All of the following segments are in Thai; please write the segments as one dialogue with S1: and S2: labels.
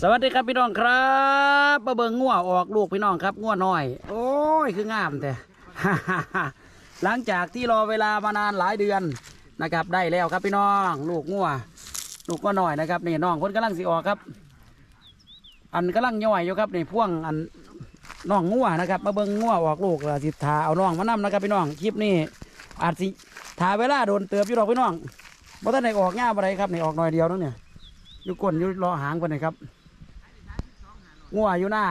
S1: สวัสดีครับพี่น้องครับมาเบิงงัวออกลูกพี่น้องครับงัวน้อย โอ้ยคืองามแต่ หลังจากที่รอเวลามานานหลายเดือนนะครับ ได้แล้วครับพี่น้อง ลูกงัวลูกงัวน้อยนะครับนี่น้องคนกำลังสิออกครับ อันกำลังย่อยอยู่ครับนี่พ่วงอันน้องงัวนะครับ มาเบิงงัวออกลูกแล้วสิทาเอาน้องมานํนะครับพี่น้องคลิปนี้อาจสิทาเวลาโดนเติบอยู่ดอกพี่น้องบ่ทันได้ออกง่าบ่ได้ครับนี่ออกหน่อยเดียวนึงเนี่ย อยู่ก้นอยู่รอหางคนนะครับงัวอยู่หน้า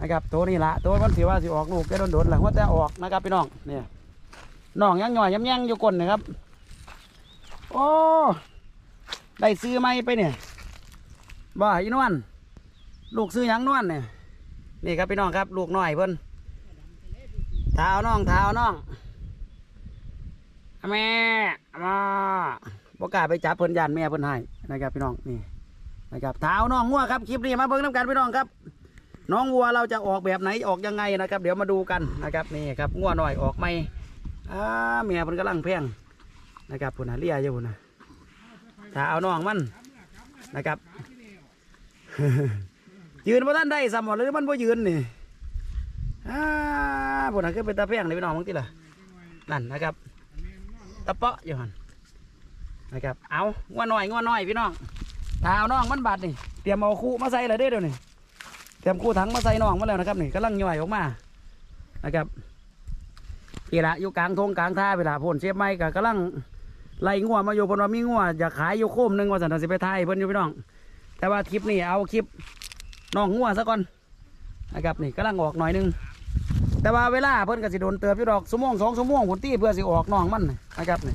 S1: นะครับตัวนี้ละตัวมันสิว่าสิออกลูกแค่โดนๆหลังว่าแต่ออกนะครับพี่น้องเนี่ยน้องยังหน่อยย้ำยังอยู่ก้นนะครับ โอ้ได้ซื้อไหมไปเนี่ยบ่อีนวลลูกซื้อยังนวลเนี่ยนี่ครับพี่น้องครับ ลูกหน้อยเพิ่นเท้าน้องเท้าน้องแม่มาประกาศไปจับเพิ่นยันแม่เพิ่นให้นะครับพี่น้องนี่ นะครับเท้าน้องงัวครับคลิปนี้มาเบิ่งน้ำกันพี่น้องครับ น้องวัวเราจะออกแบบไหนออกยังไงนะครับ เดี๋ยวมาดูกันนะครับนี่ครับงัวหน่อยออกไม่อ่าเมียเพิ่นกำลังแพงนะครับพุ่นนะเลียอยู่พุ่นน่ะถ้าเอาน้องมันนะครับ ยืนบ่ท่านได้สมหมดหรือมันบ่ยืนนี่อ่าพุ่นนะคือเป็นตาแพงเลยพี่น้องมึงติล่ะนั่นนะครับตะเปาะอยู่หันนะครับเอางัวหน่อยงัวหน่อยพี่น้อง ตาเอาน้องมันบาดนี่เตรียมเอาคู่มาใส่เลยเด้อเดี๋ยวนี้เตรียมคู่ถังมาใส่น้องมาแล้วนะครับนี่กำลังย่อยออกมานะครับนี่ละอยู่กลางทงกลางท่าเวลาพ่นเชฟไม้ก็กำลังไล่งัวมาอยู่พนว่ามีงัวอยากขายอยู่โคมหนึงว่าสันตสิไปไทยเพิ่นอยู่พี่น้อง แต่ว่าคลิปนี้เอาคลิปน้องงัวซะก่อนนะครับนี่กำลังออกหน่อยหนึงแต่ว่าเวลาเพิ่นก็สิโดนเติบอยู่ดอกสมงสองสมงผลตีเพื่อสิออกน้องมันนะครับนี่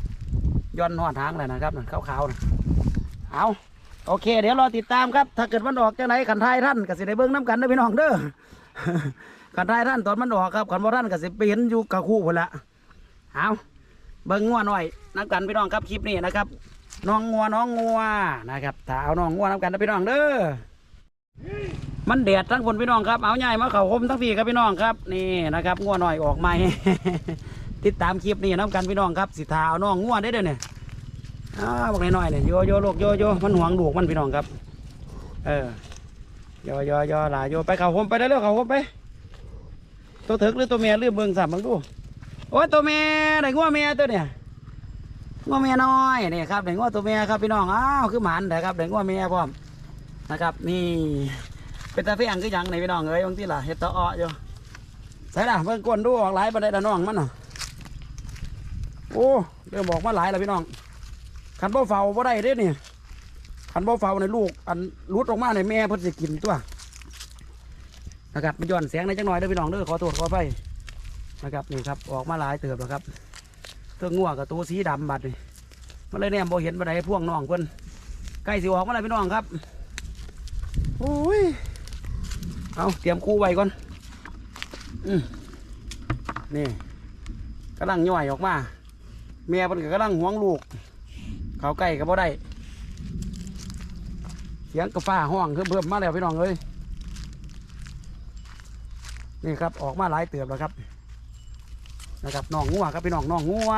S1: ย้อนหอดทางเลยนะครับนั่ขาวๆนะเอา โอเค เดี๋ยวรอติดตามครับ ถ้าเกิดมันออกจากไหนขันทายท่านก็สิได้เบิ้งน้ำกันเด้พี่น้องเด้อขันทายท่านตอนมันออกครับขันบ่ท่านก็สิไปเห็นอยู่กับคู่พนละเอาเบิ้งงัวหน่อยน้ำกันพี่น้องครับคลิปนี้นะครับน้องงัวน้องงัวนะครับถ้าเอาน้องงัวน้ำกันนะพี่น้องเด้อมันแดดทั้งคนพี่น้องครับเอาใหญ่มาเข่าคมทั้งพี่ครับพี่น้องครับนี่นะครับงัวหน่อยออกใหม่ติดตามคลิปนี้น้ำกันพี่น้องครับสิทาเอาน้องงัวได้เด้อเนี่ย อ้าบอกน้อยๆเนี่ยโยโยลูกโยโยมันหวงลูกมันพี่น้องครับ เออโยโยโยหลายโยไปเขาผมไปได้เร็วเขาผมไป ตัวถึกหรือตัวเมียหรือเบิ่งสามบังดูโอ้ยตัวเมียได้งัวเมียตัวเนี่ยงัวเมียน้อยนี่ครับได้งัวตัวเมียครับพี่น้องอ้าวคือหมันแต่ครับได้งัวเมียพร้อมนะครับ นี่เป็นตาเฟียงคือยังในพี่น้องเอ้ยบางทีล่ะเห็ดตะอ้ออยู่ใส่ละเบิ่งก้นดูออกหลายประเด็นน้องมันน่ะโอ้เริ่มบอกมาหลายแล้วพี่น้อง ขันบ่เฝ้าบ่ได้เด้เนี่ยขันบ่เฝ้าในลูก อันรุดออกมาในแม่เพิ่นสิกินตัวนะครับมันย้อนแสงในจังหน่อยเด้อพี่น้องเด้อขอโทษขอไปนะครับนี่ครับออกมาหลายเติบแล้วครับเตัวงัวกับตัวสีดำบัดนี่มันเลยแนมบ่เห็นบ่ได้พ่วงน้องเพิ่นใกล้สิออกมาแล้วพี่น้องครับโอ้ยเอาเตรียมคู่ไว้ก่อนอืมนี่กำลังย่อยออกมาแม่เพิ่นก็กำลังหวงลูก เขาใกล้ก็บ่ได้ เสียงกระฟ้าห้องเพิ่มๆมาแล้วพี่น้องเอ้ยนี่ครับออกมาหลายเติบแล้วครับนะครับน้องงัวครับพี่น้องน้องงัว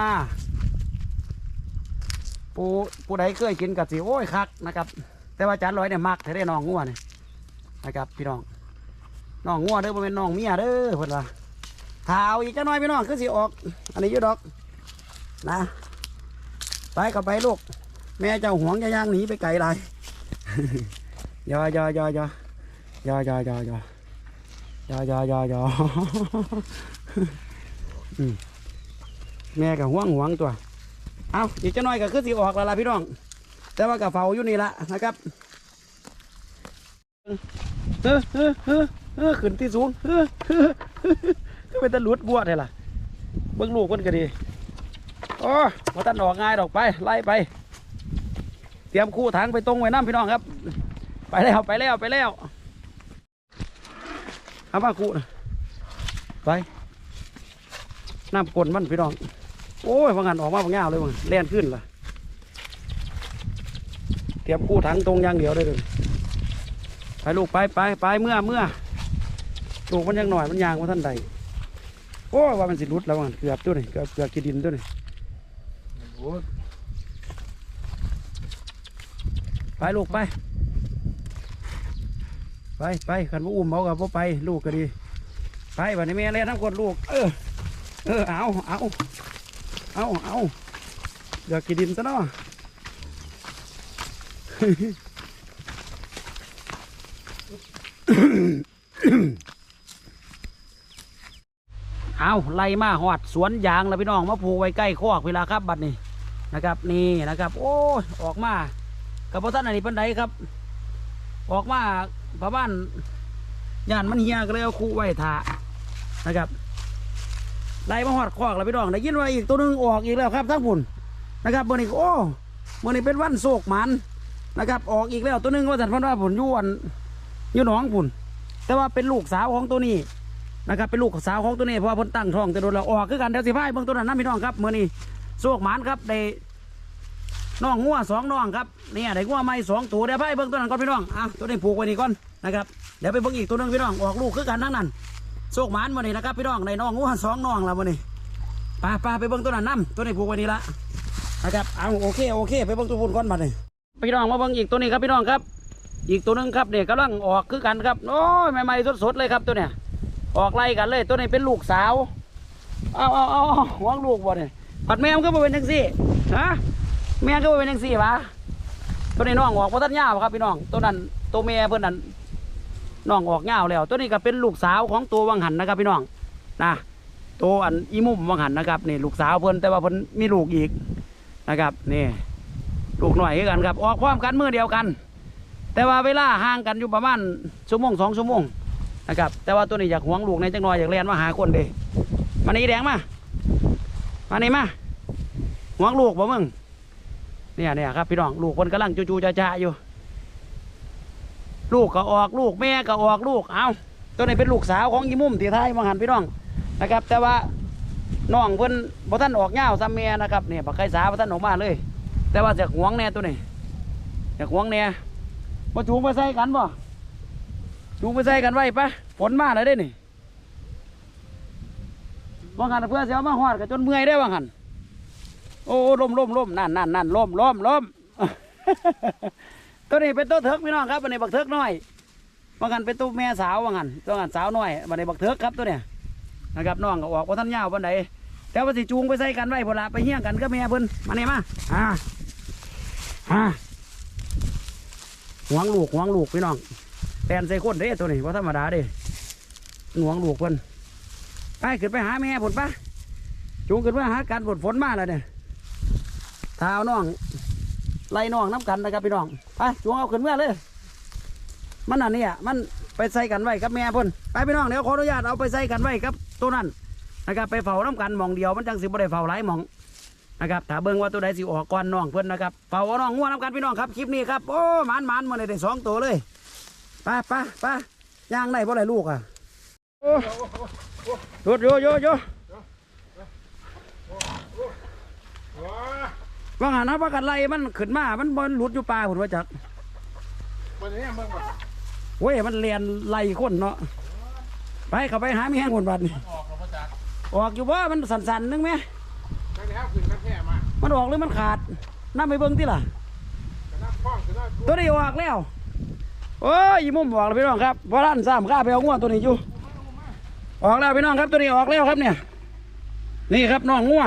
S1: ผู้ผู้ใดเคยกินกับสิโอ้ยคักนะครับ แต่ว่าจานร้อยเนี่ยมักแต่ได้น้องงัวเนี่ยนะครับ พี่น้องน้องงัวเด้อเป็นน้องเมียเด้อเพิ่นว่าถ้าเอาอีกจักหน่อยพี่น้องคือสิออก อันนี้อยุดอกนะ ไปกับไปลูก แม่เจ้าหวงจะย่างหนีไปไกลไรยอยอยอยอยอยอยอยอยอยอยอยออืมแม่กับห่วงห่วงตัว เอาอีกจะน้อยก็คือสิออกแล้วล่ะพี่น้อง แต่ว่ากับเฝ้าอยู่นี่ละนะครับเฮ้อเฮ้อเฮ้อเฮ้อขึ้นที่สูงเฮ้อเอเฮ้อเป็นตะลุดบวชเลยล่ะเบิ่งลูกมันก็ดี โอ้มาตัดออกง่ายดอกไปไล่ไป เตรียมคู่ถังไปตรงไว้น้ำพี่น้องครับ ไปแล้วไปแล้วไปแล้วเอามาคู่ไปน้ำกลนมันพี่น้อง โอ้ยว่างันออกมาบางงาเลยว่ะแล่นขึ้นล่ะเตรียมคู่ถังตรงอย่างเดียวเลยเลยไปลูกไปไปไปเมื่อเมื่อลูกมันยังหน่อยมันยางว่าท่านใดโอ้ยว่ามันสิรุดแล้วว่ะเกือบตัวนี่เกือบเกือบกินดินตัวนี่ ไปลูกไป ไปไปขันว่าอุ้มเอากับพ่ไปลูกก็ดี ไปวันนี้แม่เล่นทั้งคนลูก เออ เออเอาเอาเอาเอาอยากกินดินซะเนาะเอาไล่มาหอดสวนยางแล้วพี่น้องมาผูกไว้ใกล้คอกเวลาครับบัดนี้ นะครับนี่นะครับโอ้ออกมากับพ่อท่านอันนี้ปันไดครับ ออกมาพระบ้านย่านมันเฮียก็เลยเอาคู่ไว้ถานะครับไล่มาหอดคอกแล้วพี่น้องได้ยินว่าอีกตัวหนึงออกอีกแล้วครับทั้งผุนนะครับเมื่อนี้โอ้เมื่อนี้เป็นวันโศกมันนะครับออกอีกแล้วตัวหนึงว่าสันพันว่าผุนยวนยู่หนองผุนแต่ว่าเป็นลูกสาวของตัวนี้นะครับเป็นลูกสาวของตัวนี้เพราะว่าเพิ่นตั้งท้องแต่โดนเราออกคือกันเดี๋ยวสิพายเบิ่งตัวนั้นนะพี่น้องครับเมื้อนี้ โชคหมานครับได้น้องงัวสองน้องครับเนี่ยได้งัวใหม่สองตัวเดี๋ยวพายเบิ่งตัวนั้นก่อนพี่น้องอะตัวนี้ผูกไว้นี่ก่อนนะครับเดี๋ยวไปเบิ่งอีกตัวหนึงพี่น้องออกลูกคือกันทั้งนั้นโชคหมานมื้อนี้นะครับพี่น้องได้น้องงัวสองน้องแล้วมื้อนี้ไปไปไปเบิ่งตัวนั้นนํตัวนี้ผูกไว้นี่ละนะครับเอาโอเคโอเค ไปเบิ่งตัวพุ่นก่อนบัดนี้พี่น้องมาเบิ่งอีกตัวนี้ครับพี่น้องครับอีกตัวหนึงครับเนี่ยกำลังออกคือกันครับโอ้ยใหม่ๆสดๆเลยครับตัวเนี้ยออกไล่กันเลย ตัวนี้เป็นลูกสาวเอาเอาเอาหวงลูกบ่เนี่ย ปัดแม่ก็บ่เป็นจังซี่ฮะแม่ก็บ่เป็นจังซี่วะตัวนี้น้องออกเพราะท่านย่าวครับพี่น้องตัวนั้นตัวแม่เพื่อนนั้นน้องออกย่าแล้ว ตัวนี้ก็เป็นลูกสาวของตัววังหันนะครับ พี่น้องนะตัวอันอีมุมวังหันนะครับนี่ลูกสาวเพิ่อนแต่ว่าเพิ่อนมีลูกอีกนะครับนี่ลูกหน่อยคือกันครับ ออกพร้อมกันมือเดียวกัน แต่ว่าเวลาห่างกันอยู่ประมาณชั่วโมงสองชั่วโมงนะครับแต่ว่าตัวนี้อยากหวงลูกในจังหน่อยอยากเรียนมาหาคนเดมานี่แดงมา มานี่มาหวงลูกบ่มึงเนี่ยเนี่ยครับพี่น้องลูกคนกำลังจูๆจ้าๆอยู่ ลูกก็ออกลูกแม่ก็ออกลูกเอาตัวนี้เป็นลูกสาวของยีมุมที่ไทยมังหันพี่น้องนะครับ แต่ว่าน้องเพิ่นบ่ท่านออกเงาซ้ำเมียนะครับเนี่ยปักไก่สาบ่ท่านออกมาเลย แต่ว่าจะหวงแน่ตัวนี้จะหวงแน่มาจูงมาใส่กันบ่จูงไปใส่กันไว้ปะฝนมาเลยได้นี่ บางหันเพื่อเสียมาหอดกันจนเมื่อยได้บางหันโอ้ลมลมลมนั่นนั่นนั่นลมลมลมตัวนี้เป็นตัวเถิกพี่น้องครับวันนี้บักเถิกน้อยบางหันเป็นตัวแม่สาวบางหันตัวหันสาวน้อยวันนี้บักเถิกครับตัวเนี้ยนะครับน้องก็ออกว่าท่านยาววันไหนแต่ว่าสิจูงไปใส่กันไว้พละไปเฮี้ยงกันก็แม่เพิ่นมาเนี่ยมาอ่าอ่าหวงลูกหวงลูกพี่น้องแปลนใส่คนเด้ตัวนี้ว่าธรรมดาเด้หน่วงลูกเพิ่น ไปขึ้นไปหาแม่ผลปะจูงขึ้นไปหาการฝนฝนมาแล้วเนี่ยท้าน้องไล่น้องน้ำกันนะครับพี่น้องไปจูงเอาขึ้นเมื่อเลย มันอันนี้ยมันไปใส่กันไว้กับแม่เพิ่นไปพี่น้องเดี๋ยวขออนุญาตเอาไปใส่กันไว้กับตัวนั้นนะครับไปเฝ้าน้ำกันมองเดียวมันจังสิบ่ได้เฝ้าหลายมองนะครับถ้าเบิ่งว่าตัวใดสิออกก่อนน้องเพิ่นนะครับเฝ้าน้องงัวน้ำกันพี่น้องครับคลิปนี้ครับโอ้หมานหมานมาเลยได้สองตัวเลยไปไปไปย่างได้บ่ได้ลูกอะ โอ้โยโยโยโยว่าหันนะว่ากันไล่มันขึ้นมา มันบอลหลุดอยู่ปลาผมว่าจัก
S2: วันนี้มึง
S1: เว้ยมันเรียนไล่คนเนาะไปเข้าไปหาแม่งคนบัดนี่
S2: ออกเราประจักษ์
S1: ออกอยู่ว่ามันสั่นๆนึงไหม
S2: นั่นแล้วขึ้นกันแค่มา
S1: มันออกหรือมันขาดน้ำไปเบิ่งที่ล่ะ
S2: กระนับคล้องกระนับ
S1: ตัวนี้ออกแล้วโอ้ยมุมบอกแล้วพี่น้องครับว่าร้านสามข้าไปเอางัวตัวนี้อยู่ ออกแล้วพี่น้องครับตัวนี้ออกแล้วครับเนี่ย นี่ครับน้องงัว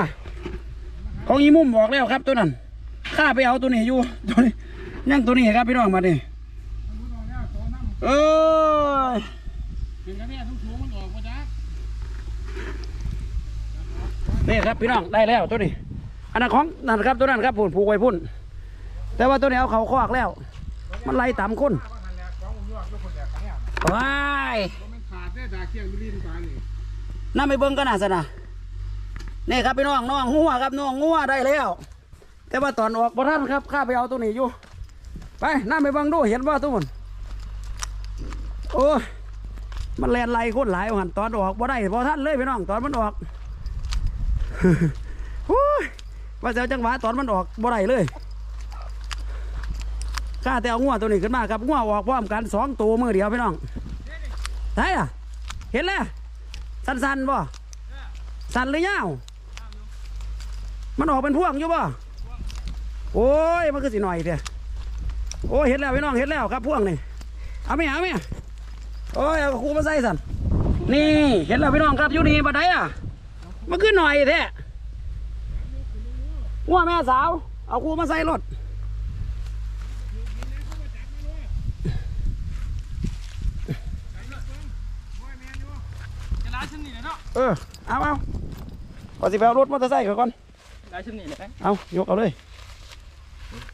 S1: ของอีมุ่มบอกแล้วครับตัวนั้นข้าไปเอาตัวนี้อยู่ตัวนี้ยังตัวนี้ครับพี่น้องมาดิเอ้ย
S2: ขึ้นกันแค่ทุกถุงมันออกประจักษ์
S1: นี่ครับพี่น้องได้แล้วตัวนี้ อันนั้นของนั่นครับตัวนั้นครับพุ่นผูกไว้พุ่น แต่ว่าตัวนี้เอาเขาคอกแล้ว มันไล่ตา
S2: มคน
S1: ว้าย
S2: นขาได้จากเคียงลิ้นปานนี่
S1: น่าไปเบิ่งกันนะสนะนี่ครับพี่น้องน้องงัวครับน้องงัวได้แล้ว แต่ว่าตอนออกบ่ท่านครับข้าไปเอาตัวนี้อยู่ ไปน่าไปเบิ่งดูเห็นว่าทุกคนโอ้มันแลนไล่คนหลายหันตอนออกบ่ได้บ่ท่านเลยพี่น้องตอนมันออกว่าเจะเอาจังหวะตอนมันออกบ่ได้เลยข้าแต่เอางัวตัวนี้ขึ้นมาครับงัวออกพร้อมกันสองตัวมือเดียวพี่น้องใช่อะ เห็นแล้วสั้นๆบ่สั้นหรือยาวมันออกเป็นพวงอยู่บ่โอ้ยมันคือสิหน่อยเถอะโอ้ยเห็นแล้วพี่น้องเห็นแล้วครับพวงนี่เอาไหมเอาไหมโอ้ยเอาคูมาใส่สันนี่เห็นแล้วพี่น้องครับอยู่นี่บัดไดอะมันขึ้นหน่อยแท้ว่าแม่สาว เอาคูมาใส่รถ
S3: จะร้านฉันนี่ เลยเนาะ
S1: เออเอาเอาขอสิไปเอารถมอเตอร์ไซค์เขาก่อน
S3: ร้านฉันนี่เลย
S1: เอายกเอาเลย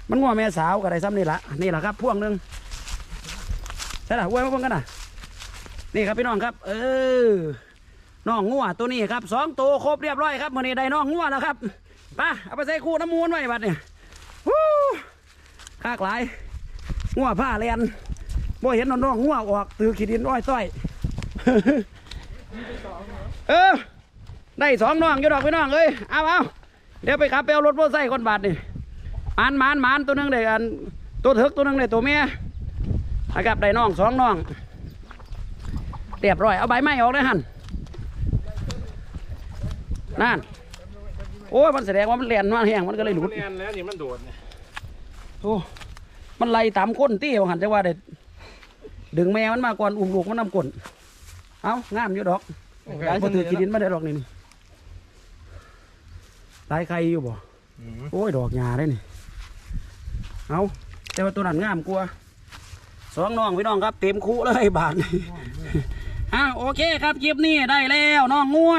S1: มันงัวแม่สาวกับไรซ้ำนี่ละนี่แหละครับพ่วงหนึ่งใช่ละอ้วยมาเพิ่งกันนะนี่ครับพี่น้องครับ เออน้องงัวตัวนี้ครับสองตัวครบเรียบร้อยครับมื่อนี้ได้น้องงัวแล้วครับไปเอาไปใส่คู่น้ำมูลไว้บัดเนี่ยฮู้คากหลายงัวผ้าแลนบ่เห็นน้องๆงัวออกตือขีดินอ้อยต้อย เออ ได้สองน้องอยู่ดอกพี่น้องเอ้ยเอาเอาเดี๋ยวไปขับไปเอารถมอเตอร์ไซค์คนบาทนี่มานมานมานตัวหนึงได้กันตัวเถิกตัวหนึงได้ตัวเมียนะครับได้น้องสองน้องเรียบร้อยเอาใบไม้ออกเลยหันนั่นโอ้ยมันแสดงว่ามันเลียนมาแห้งมันก็เลยหลุด
S2: เรียนแล้วนี่มันโดดเนี่ย
S1: โอ้มันไล่ตามก้นตี้เอาหันจะว่าเด็ดดึงแม่มันมาก่อนอุ้มลูกมันนำก้นเอางามอยู่ดอก
S3: ร้าน
S1: บ่
S3: ฉัน
S1: ถือ
S3: นี่
S1: กินดินมาได้ดอกนี่นี่ลายใครอยู่บ่โอ้ยดอกหญ้าได้นี่เอาแต่ว่าตัวนั้นงามกลัวาสองน้องพี่น้องครับเต็มคุเลยบาทนี่อะโอเคครับคลิปนี้ได้แล้วน้องงัว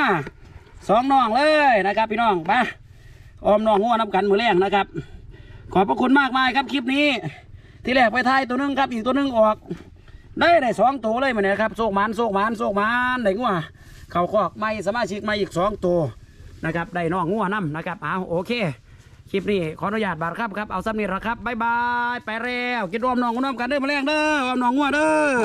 S1: สองน้องเลยนะครับ พี่น้องไปออมน้องงัวนับกันมือแรงนะครับ ขอบพระคุณมากมายครับคลิปนี้ ที่แรกไปทายตัวหนึงครับอีกตัวหนึงออก ได้ได้สองตัวเลยมันเนี่ยครับโซกหมันโซกหมันโซกหมันได้งัว เขาคอกไม่สมาชิกมาอีกสองตัวนะครับได้น้องงัวน้ำนะครับเอาโอเคคลิปนี้ขออนุญาตบาทครับครับเอาซ้ำนี่ละครับบายบายไปแล้วกินรวมน้องน้องกันเด้อมาแรงเด้อรวมน้องงัวเด้อ